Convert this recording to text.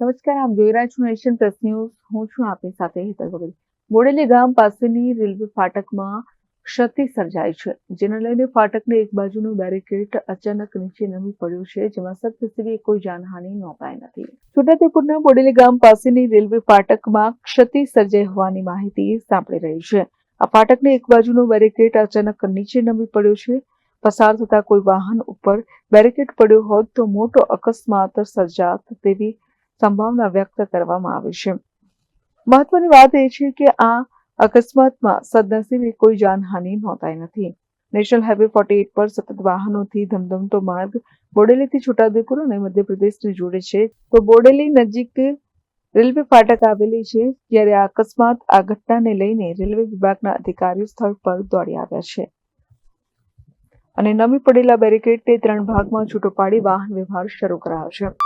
નમસ્કાર, આપ જોઈ રહ્યા છો નેશન પ્લસ ન્યૂઝ. હું છું આપની સાથે હેતલ વગર બોડેલી ગામ પાસેની રેલવે ફાટકમાં ક્ષતિ સર્જાઈ છે, જેને લઈને ફાટકને એક બાજુનું બેરિકેડ અચાનક નીચે નમી પડ્યું છે, જેમાં સદનસીબે કોઈ જાનહાનિ નોંધાઈ નથી. છોટાઉદેપુરના બોડેલી ગામ પાસેની રેલવે ફાટકમાં ક્ષતિ સર્જાઈ હોવાની માહિતી સાંપડી રહી છે. આ ફાટકને એક બાજુનો બેરિકેડ અચાનક નીચે નમી પડ્યો છે. પસાર થતા કોઈ વાહન ઉપર બેરિકેડ પડ્યો હોત તો મોટો અકસ્માત સર્જાત તેવી સંભાવના વ્યક્ત કરવામાં આવી છે. મહત્વની વાત એ છે કે આ અકસ્માતમાં સદનસીબે કોઈ જાનહાનિ નોંધાઈ નથી. નેશનલ હાઈવે ફોર્ટી એટ પર સતત વાહનોથી ધમધમતો માર્ગ બોડેલીથી છોટાઉદેપુર અને મધ્યપ્રદેશને જોડે છે. તો બોડેલી નજીક રેલવે ફાટક આવેલી છે, જ્યારે આ અકસ્માત આ ઘટનાને લઈને રેલવે વિભાગના અધિકારીઓ સ્થળ પર દોડી આવ્યા છે. અને નમી પડેલા બેરિકેડને ત્રણ ભાગમાં છૂટો પાડી વાહન વ્યવહાર શરૂ કરાયો છે.